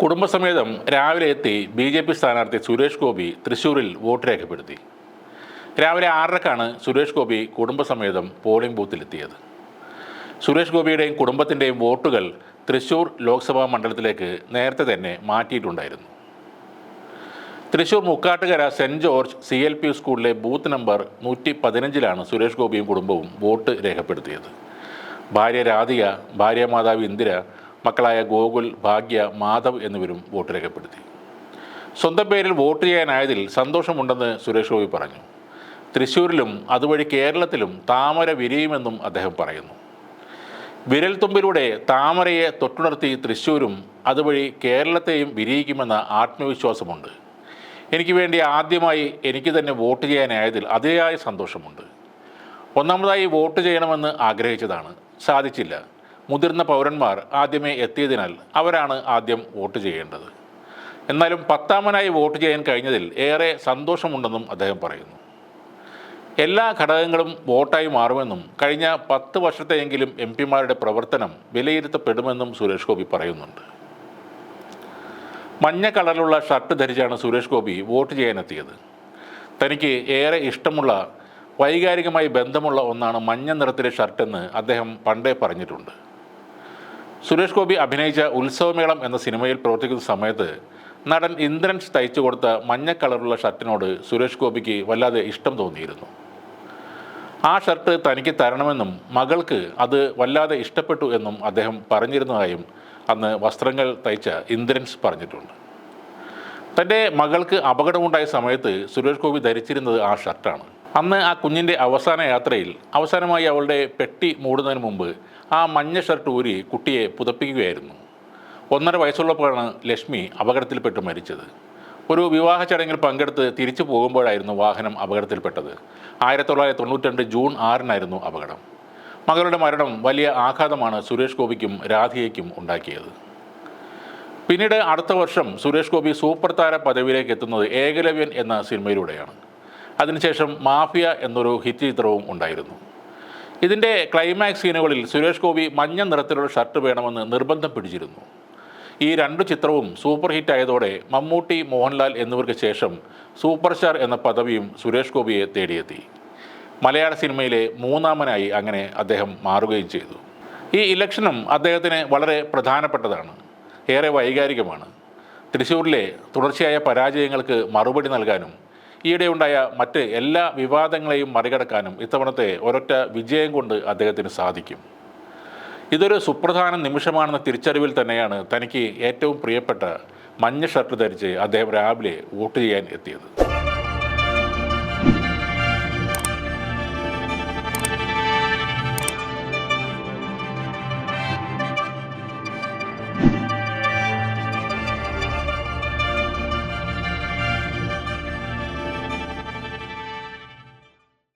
കുടുംബസമേതം രാവിലെ എത്തി ബി ജെ പി സ്ഥാനാർത്ഥി സുരേഷ് ഗോപി തൃശ്ശൂരിൽ വോട്ട് രേഖപ്പെടുത്തി. രാവിലെ ആറരക്കാണ് സുരേഷ് ഗോപി കുടുംബസമേതം പോളിംഗ് ബൂത്തിലെത്തിയത്. സുരേഷ് ഗോപിയുടെയും കുടുംബത്തിന്റെയും വോട്ടുകൾ തൃശ്ശൂർ ലോക്സഭാ മണ്ഡലത്തിലേക്ക് നേരത്തെ തന്നെ മാറ്റിയിട്ടുണ്ടായിരുന്നു. Thrissur Mukkattukara saint George C L P സ്കൂളിലെ ബൂത്ത് നമ്പർ നൂറ്റി പതിനഞ്ചിലാണ് സുരേഷ് ഗോപിയും കുടുംബവും വോട്ട് രേഖപ്പെടുത്തിയത്. ഭാര്യ രാധിക ഭാര്യ മാതാവ് ഇന്ദിര മക്കളായ ഗോകുൽ ഭാഗ്യ മാധവ് എന്നിവരും വോട്ട് രേഖപ്പെടുത്തി. സ്വന്തം പേരിൽ വോട്ട് ചെയ്യാനായതിൽ സന്തോഷമുണ്ടെന്ന് സുരേഷ് ഗോപി പറഞ്ഞു. തൃശ്ശൂരിലും അതുവഴി കേരളത്തിലും താമര വിരിയുമെന്നും അദ്ദേഹം പറയുന്നു. വിരൽത്തുമ്പിലൂടെ താമരയെ തൊട്ടുണർത്തി തൃശ്ശൂരും അതുവഴി കേരളത്തെയും വിരിയിക്കുമെന്ന ആത്മവിശ്വാസമുണ്ട്. എനിക്ക് വേണ്ടി ആദ്യമായി എനിക്ക് തന്നെ വോട്ട് ചെയ്യാനായതിൽ അതിയായ സന്തോഷമുണ്ട്. ഒന്നാമതായി വോട്ട് ചെയ്യണമെന്ന് ആഗ്രഹിച്ചതാണ്. സാധിച്ചില്ല. മുതിർന്ന പൗരന്മാർ ആദ്യമേ എത്തിയതിനാൽ അവരാണ് ആദ്യം വോട്ട് ചെയ്യേണ്ടത്. എന്നാലും പത്താമനായി വോട്ട് ചെയ്യാൻ കഴിഞ്ഞതിൽ ഏറെ സന്തോഷമുണ്ടെന്നും അദ്ദേഹം പറയുന്നു. എല്ലാ ഘടകങ്ങളും വോട്ടായി മാറുമെന്നും കഴിഞ്ഞ പത്ത് വർഷത്തെയെങ്കിലും എം പിമാരുടെ പ്രവർത്തനം വിലയിരുത്തപ്പെടുമെന്നും സുരേഷ് ഗോപി പറയുന്നുണ്ട്. മഞ്ഞ കളറിലുള്ള ഷർട്ട് ധരിച്ചാണ് സുരേഷ് ഗോപി വോട്ട് ചെയ്യാനെത്തിയത്. തനിക്ക് ഏറെ ഇഷ്ടമുള്ള വൈകാരികമായി ബന്ധമുള്ള ഒന്നാണ് മഞ്ഞ നിറത്തിലെ ഷർട്ടെന്ന് അദ്ദേഹം പണ്ടേ പറഞ്ഞിട്ടുണ്ട്. സുരേഷ് ഗോപി അഭിനയിച്ച ഉത്സവമേളം എന്ന സിനിമയിൽ പ്രവർത്തിക്കുന്ന സമയത്ത് നടൻ ഇന്ദ്രൻസ് തയ്ച്ചു കൊടുത്ത മഞ്ഞ കളറുള്ള ഷർട്ടിനോട് സുരേഷ് ഗോപിക്ക് വല്ലാതെ ഇഷ്ടം തോന്നിയിരുന്നു. ആ ഷർട്ട് തനിക്ക് തരണമെന്നും മകൾക്ക് അത് വല്ലാതെ ഇഷ്ടപ്പെട്ടു എന്നും അദ്ദേഹം പറഞ്ഞിരുന്നതായും അന്ന് വസ്ത്രങ്ങൾ തയ്ച്ച ഇന്ദ്രൻസ് പറഞ്ഞിട്ടുണ്ട്. തന്റെ മകൾക്ക് അപകടമുണ്ടായ സമയത്ത് സുരേഷ് ഗോപി ധരിച്ചിരുന്നത് ആ ഷർട്ടാണ്. അന്ന് ആ കുഞ്ഞിന്റെ അവസാന യാത്രയിൽ അവസാനമായി അവളുടെ പെട്ടി മൂടുന്നതിന് മുമ്പ് ആ മഞ്ഞ ഷർട്ട് ഊരി കുട്ടിയെ പുതപ്പിക്കുകയായിരുന്നു. ഒന്നര വയസ്സുള്ളപ്പോഴാണ് ലക്ഷ്മി അപകടത്തിൽപ്പെട്ട് മരിച്ചത്. ഒരു വിവാഹ ചടങ്ങിൽ പങ്കെടുത്ത് തിരിച്ചു പോകുമ്പോഴായിരുന്നു വാഹനം അപകടത്തിൽപ്പെട്ടത്. ആയിരത്തി തൊള്ളായിരത്തി തൊണ്ണൂറ്റി ജൂൺ ആറിനായിരുന്നു അപകടം. മകളുടെ മരണം വലിയ ആഘാതമാണ് സുരേഷ് ഗോപിക്കും രാധികയ്ക്കും ഉണ്ടാക്കിയത്. പിന്നീട് അടുത്ത വർഷം സുരേഷ് ഗോപി സൂപ്പർ താര പദവിയിലേക്ക് എത്തുന്നത് ഏകലവ്യൻ എന്ന സിനിമയിലൂടെയാണ്. അതിനുശേഷം മാഫിയ എന്നൊരു ഹിറ്റ് ചിത്രവും ഉണ്ടായിരുന്നു. ഇതിന്റെ ക്ലൈമാക്സ് സീനുകളിൽ സുരേഷ് ഗോപി മഞ്ഞ നിറത്തിലുള്ള ഷർട്ട് വേണമെന്ന് നിർബന്ധം പിടിച്ചിരുന്നു. ഈ രണ്ട് ചിത്രവും സൂപ്പർ ഹിറ്റ് ആയതോടെ മമ്മൂട്ടി മോഹൻലാൽ എന്നിവർക്ക് ശേഷം സൂപ്പർ സ്റ്റാർ എന്ന പദവിയും സുരേഷ് ഗോപിയെ തേടിയെത്തി. മലയാള സിനിമയിലെ മൂന്നാമനായി അങ്ങനെ അദ്ദേഹം മാറുകയും ചെയ്തു. ഈ ഇലക്ഷനും അദ്ദേഹത്തിന് വളരെ പ്രധാനപ്പെട്ടതാണ്. ഏറെ വൈകാരികമാണ്. തൃശ്ശൂരിലെ തുടർച്ചയായ പരാജയങ്ങൾക്ക് മറുപടി നൽകാനും ഈയിടെയുണ്ടായ മറ്റ് എല്ലാ വിവാദങ്ങളെയും മറികടക്കാനും ഇത്തവണത്തെ ഒരൊറ്റ വിജയം കൊണ്ട് അദ്ദേഹത്തിന് സാധിക്കും. ഇതൊരു സുപ്രധാന നിമിഷമാണെന്ന തിരിച്ചറിവിൽ തന്നെയാണ് തനിക്ക് ഏറ്റവും പ്രിയപ്പെട്ട മഞ്ഞ ഷർട്ട് ധരിച്ച് അദ്ദേഹം രാവിലെ വോട്ട് ചെയ്യാൻ എത്തിയത്.